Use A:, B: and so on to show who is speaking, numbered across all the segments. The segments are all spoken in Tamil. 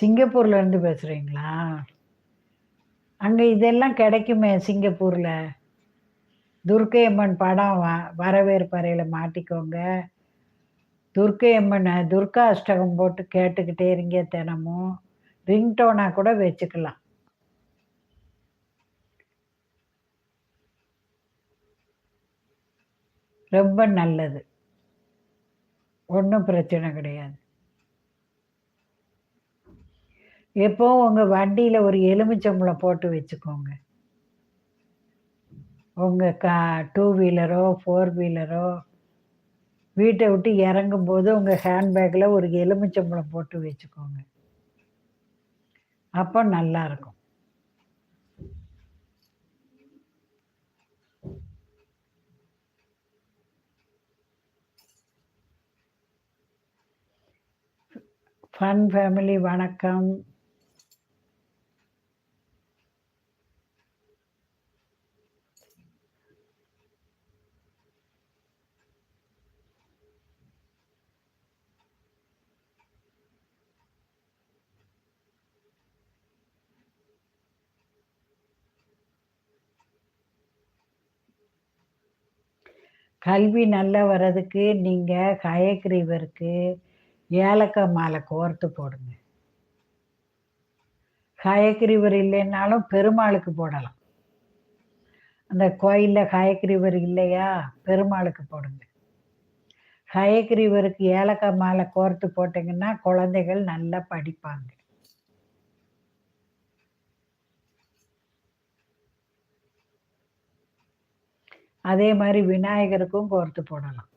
A: சிங்கப்பூர்ல இருந்து பேசுறீங்களா? அங்க இதெல்லாம் கிடைக்குமே சிங்கப்பூர்ல. துர்க்கை அம்மன் படம் வரவேற்பறையில மாட்டிக்கோங்க. துர்க்கை அம்மனை துர்கா அஷ்டகம் போட்டு கேட்டுக்கிட்டே இருங்க தினமும். ரிங்டோனா கூட வச்சுக்கலாம். ரொம்ப நல்லது. ஒன்றும் பிரச்சனை கிடையாது. எப்போவும் உங்க வண்டியில ஒரு எலுமிச்சம்பழம் போட்டு வச்சுக்கோங்க. உங்க கா டூ வீலரோ, ஃபோர் வீலரோ வீட்டை விட்டு இறங்கும்போது உங்க ஹேண்ட் ஒரு எலுமிச்சம்பழம் போட்டு வச்சுக்கோங்க. அப்போ நல்லாயிருக்கும் ஃபன் ஃபேமிலி வணக்கம். கல்வி நல்லா வர்றதுக்கு நீங்கள் ஹயக்ரீவருக்கு ஏலக்காய் மாலை கோர்த்து போடுங்க. ஹயக்ரீவர் இல்லைன்னாலும் பெருமாளுக்கு போடலாம். அந்த கோயிலில் ஹயக்ரீவர் இல்லையா? பெருமாளுக்கு போடுங்க. ஹயக்ரீவருக்கு ஏலக்காய் மாலை கோர்த்து போட்டிங்கன்னா குழந்தைகள் நல்லா படிப்பாங்க. அதே மாதிரி விநாயகருக்கும் கோர்த்து போடலாம்.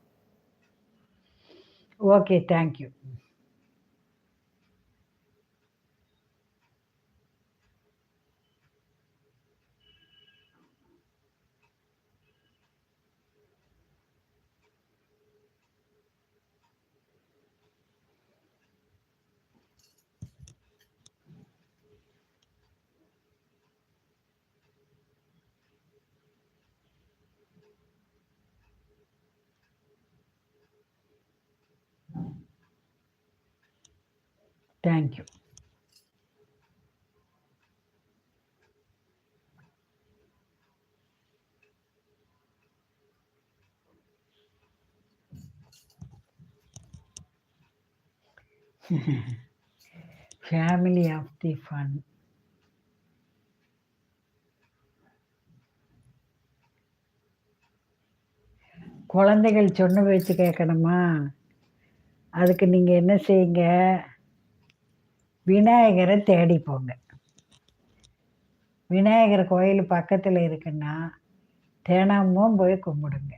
A: Okay. Thank thank you. Family of the fun. குழந்தைகள் சொன்ன பேச்சு கேட்கணுமா? அதுக்கு நீங்கள் என்ன செய்யுங்க? விநாயகரை தேடி போங்க. விநாயகர் கோயில் பக்கத்தில் இருக்குன்னா, தினமும் போய் கும்பிடுங்க.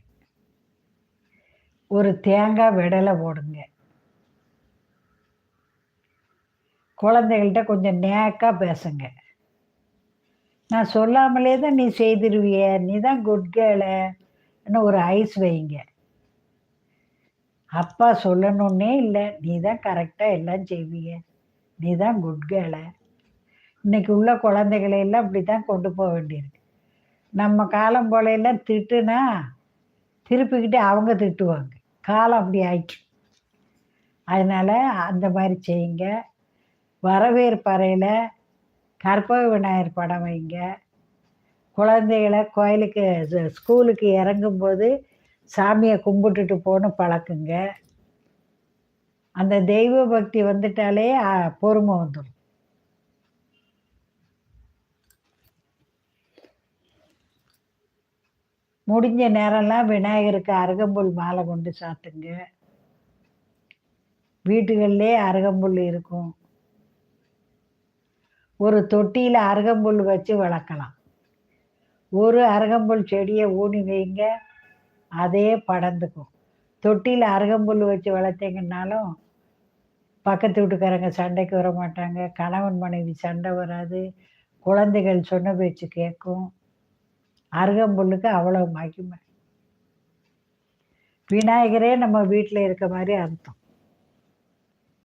A: ஒரு தேங்காய் விடலை போடுங்க. குழந்தைகள்கிட்ட கொஞ்சம் நேக்காக பேசுங்க. நான் சொல்லாமலே தான் நீ செய்திருவிய நீ தான் குட் கேர்ளு ஒரு ஐஸ் வைங்க. அப்பா சொல்லணுன்னே இல்லை நீ தான் கரெக்டாக எல்லாம் செய்விய. நீ தான் குட் கேர்ளு. இன்னைக்கு உள்ள குழந்தைகள எல்லாம் இப்படித்தான் கொண்டு போக வேண்டியிருக்கு. நம்ம காலம் போலையெல்லாம் திட்டுனா, திருப்பிக்கிட்டு அவங்க திட்டுவாங்க. காலம் அப்படி ஆயிற்று. அதனால அந்த மாதிரி செய்யுங்க. வரவேற்பறையில் கற்பக விநாயகர் படம் வைங்க. குழந்தைகளை கோயிலுக்கு ஸ்கூலுக்கு இறங்கும்போது சாமியை கும்பிட்டுட்டு போகணும் பழக்குங்க. அந்த தெய்வ பக்தி வந்துட்டாலே பொறுமை வந்துடும் முடிஞ்ச நேரம்லாம் விநாயகருக்கு அருகம்புல் மாலை கொண்டு சாத்துங்க. வீட்டுகள்லே அருகம்புல் இருக்கும். ஒரு தொட்டியில் அருகம்புல் வச்சு வளர்க்கலாம். ஒரு அருகம்புல் செடியை ஊனி வைங்க. அதே படர்ந்துக்கும். தொட்டியில் அருகம்புல் வச்சு வளர்த்தீங்கன்னாலும், பக்கத்து வீட்டுக்காரங்க சண்டைக்கு வர மாட்டாங்க கணவன் மனைவி சண்டை வராது. குழந்தைகள் சொன்ன பேச்சு கேட்கும். அருகம்புல்லுக்கு அவ்வளோ மகிமை. விநாயகரே நம்ம வீட்டில் இருக்க மாதிரி அர்த்தம்.